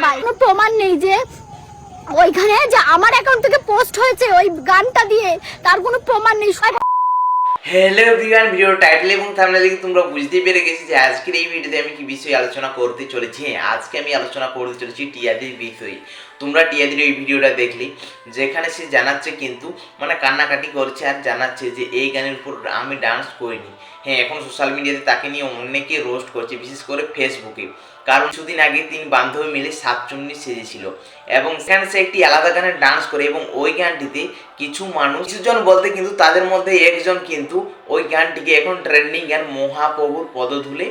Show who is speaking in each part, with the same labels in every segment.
Speaker 1: সবাই প্রমাণ নেই যে। ওইখানে যে আমার অ্যাকাউন্ট থেকে পোস্ট হয়েছে ওই গানটা দিয়ে, তার কোনো প্রমাণ নেই সবাই
Speaker 2: হ্যালো এভরিওয়ান ভিডিও টাইটেল এবং থাম্বনেল দেখে তোমরা বুঝতে পেরে গেছি যে আজকের এই ভিডিওতে আমি কি বিষয়ে আলোচনা করতে চলেছি। হ্যাঁ আজকে আমি আলোচনা করতে চলেছি টিয়াদির বিষয়ে। তোমরা টিয়াদির ওই ভিডিওটা দেখলে, যেখানে সে জানাচ্ছে কিন্তু মানে কান্নাকাটি করছে আর জানাচ্ছে যে এই গানের উপর আমি ডান্স করিনি। হ্যাঁ এখন সোশ্যাল মিডিয়াতে তাকে নিয়ে অনেকে রোস্ট করছে, বিশেষ করে ফেসবুকে কারণ কিছুদিন আগে তিন বান্ধবী মিলে সাতচন্নি সেজেছিল এবং সেখানে সে একটি আলাদা গানে ডান্স করে এবং ওই গানটিতে কিছু মানুষ, কিছুজন বলতে কিন্তু তাদের মধ্যে একজন কিন্তু ওই গানটিকে এখন ট্রেন্ডিং গান মহাপ্রভুর পদধূলে।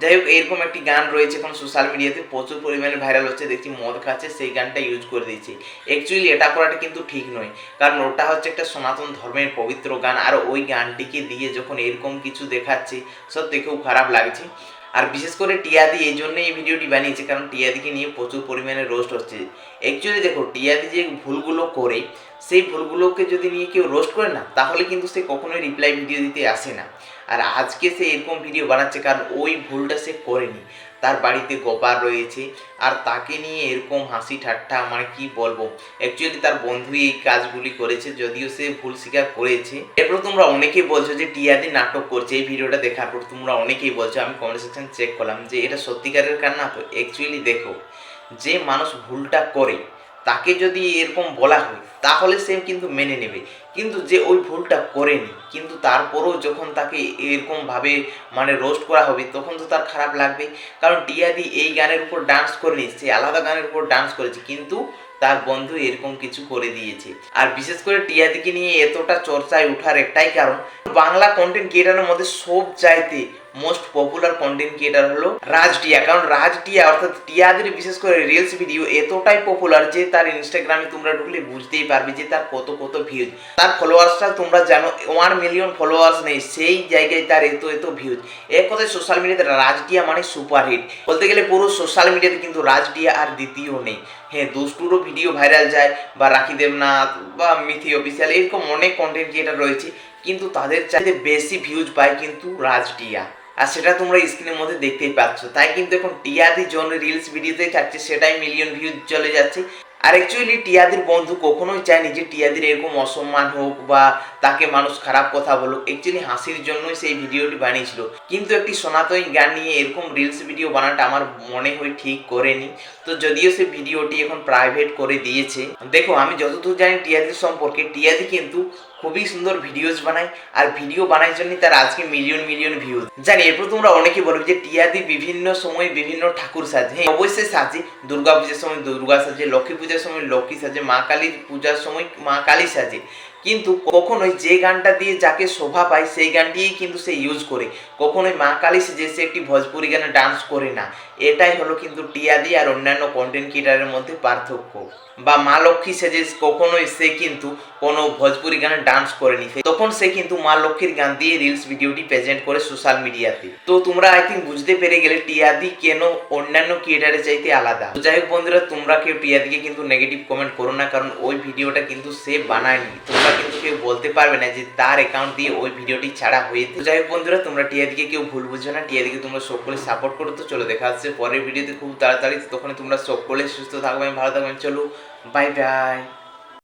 Speaker 2: যাই হোক, এরকম একটি গান রয়েছে এখন সোশ্যাল মিডিয়াতে প্রচুর পরিমাণে ভাইরাল হচ্ছে, দেখছি মদ খাচ্ছে, সেই গানটা ইউজ করে দিয়েছে। অ্যাকচুয়ালি এটা করাটা কিন্তু ঠিক নয়, কারণ ওটা হচ্ছে একটা সনাতন ধর্মের পবিত্র গান, আর ওই গানটিকে দিয়ে যখন এরকম কিছু দেখাচ্ছে, সত্যি খুব খারাপ লাগছে। আর বিশেষ করে টিয়াদি এই জন্যই এই ভিডিওটি বানিয়েছে, কারণ টিয়াদিকে নিয়ে প্রচুর পরিমাণে রোস্ট হচ্ছে। অ্যাকচুয়ালি দেখো, টিয়াদি যে ভুলগুলো করে, সেই ভুলগুলোকে যদি নিয়ে কেউ রোস্ট করে না, তাহলে কিন্তু সে কখনোই রিপ্লাই ভিডিও দিতে আসে না। আর আজকে সে এরকম ভিডিও বানাচ্ছে, কারণ ওই ভুলটা সে করেনি। তার বাড়িতে গোপার রয়েছে, আর তাকে নিয়ে এরকম হাসি ঠাট্টা মানে কি বলব? অ্যাকচুয়ালি তার বন্ধু এই কাজগুলি করেছে, যদিও সে ভুল স্বীকার করেছে। এরপর তোমরা অনেকেই বলছো যে টিয়াদি নাটক করছে, এই ভিডিওটা দেখার পর তোমরা অনেকেই বলছো, আমি কমেন্ট সেকশন চেক করলাম যে এটা সত্যিকারের কান্না তো অ্যাকচুয়ালি দেখো, যে মানুষ ভুলটা করে তাকে যদি এরকম বলা হয়, তাহলে সে কিন্তু মেনে নেবে। কিন্তু যে ওই ভুলটা করেনি, কিন্তু তারপরেও যখন তাকে এরকম ভাবে মানে রোস্ট করা হবে, তখন তো তার খারাপ লাগবে। কারণ টিয়াদি এই গানের উপর ডান্স করেনি, সে আলাদা গানের উপর ডান্স করেছে, কিন্তু তার বন্ধু এরকম কিছু করে দিয়েছে। আর বিশেষ করে টিয়াদিকে নিয়ে এতটা চর্চায় ওঠার একটাই কারণ, বাংলা কন্টেন্ট ক্রিয়েটারের মধ্যে সব চাইতে মোস্ট পপুলার কন্টেন্ট ক্রিয়েটার হলো রাজ টিয়া। কারণ রাজ টিয়া অর্থাৎ টিয়াদের বিশেষ করে রিলস ভিডিও এতটাই পপুলার যে তার ইনস্টাগ্রামে তোমরা ঢুকলে বুঝতেই পারবে যে তার কত কত ভিউজ তার ফলোয়ার্সটা তোমরা জানো ওয়ান মিলিয়ন ফলোয়ার্স নেই, সেই জায়গায় তার এত এত ভিউজ এক কথায় সোশ্যাল মিডিয়াতে রাজ টিয়া মানে সুপারহিট বলতে গেলে পুরো সোশ্যাল মিডিয়াতে কিন্তু রাজ টিয়া আর দ্বিতীয় নেই। হ্যাঁ দুষ্টুরও ভিডিও ভাইরাল যায়, বা রাখি দেবনাথ, বা মিথি অফিসিয়াল এরকম অনেক কন্টেন্ট ক্রিয়েটার রয়েছে, কিন্তু তাদের চাইতে বেশি ভিউজ পায় কিন্তু রাজ টিয়া। আর সেটা তোমরা স্ক্রিনের মধ্যে দেখতেই পাচ্ছ। তাই কিন্তু এখন টিয়াদি জন রিলস ভিডিওতে থাকছে, সেটাই মিলিয়ন ভিউ চলে যাচ্ছে। আর অ্যাকচুয়ালি টিয়াদির বন্ধু কখনোই চায়নি যে টিয়াদির এরকম অসম্মান হোক বা তাকে মানুষ খারাপ কথা বলুক। অ্যাকচুয়ালি হাসির জন্যই সেই ভিডিওটি বানিয়েছিল। কিন্তু একটি সনাতনী গান নিয়ে এরকম রিলস ভিডিও বানাটা আমার মনে হয় ঠিক করেনি। তো যদিও সে ভিডিওটি এখন প্রাইভেট করে দিয়েছে। দেখো, আমি যতদূর জানি টিয়াদির সম্পর্কে, টিয়াদি কিন্তু খুবই সুন্দর ভিডিওস বানায়, আর ভিডিও বানায় জন্য তার আজকে মিলিয়ন মিলিয়ন ভিউজ জানি, এরপর তোমরা অনেকে বলবে যে টিয়াদি বিভিন্ন সময় বিভিন্ন ঠাকুর সাজে। হ্যাঁ অবশ্যই সাজে। দুর্গা পূজার সময় দুর্গা সাজে লক্ষ্মী পূজার সময়, লক্ষ্মী সাজে, মা কালীর পূজার সময় মা কালী সাজে। কিন্তু কখনোই যে গানটা দিয়ে যাকে শোভা পায় সেই গানটিই কিন্তু সে ইউজ করে। কখনোই মা কালী সেজে সে একটি ভোজপুরি গানে ডান্স করে না। এটাই হলো কিন্তু টিয়াদি আর অন্যান্য কন্টেন্ট ক্রিয়েটারের মধ্যে পার্থক্য। বা মা লক্ষ্মী সেজে কখনোই সে কিন্তু কোনো ভোজপুরি গানে ডান্স করেনি। তখন সে কিন্তু মা লক্ষ্মীর গান দিয়ে রিলস ভিডিওটি প্রেজেন্ট করে সোশ্যাল মিডিয়াতে তো তোমরা আই থিঙ্ক বুঝতে পেরে গেলে টিয়াদি কেন অন্যান্য ক্রিয়েটারের চাইতে আলাদা? যাই হোক বন্ধুরা, তোমরা কেউ টিয়াদিকে কিন্তু নেগেটিভ কমেন্ট করো না, কারণ ওই ভিডিওটা কিন্তু সে বানায়নি। তোমরা কিন্তু কেউ বলতে পারবে না যে তার অ্যাকাউন্ট দিয়ে ওই ভিডিওটি ছাড়া হয়েছে যাই হোক বন্ধুরা, তোমরা টিয়াদিকে কেউ ভুল বুঝো না টিয়াদিকে তোমরা সকলে সাপোর্ট করো তো, চলো দেখা হচ্ছে পরের ভিডিওতে খুব তাড়াতাড়ি তখন তোমরা সকলে সুস্থ থাকবে ভালো থাকবেন চলো বাই বাই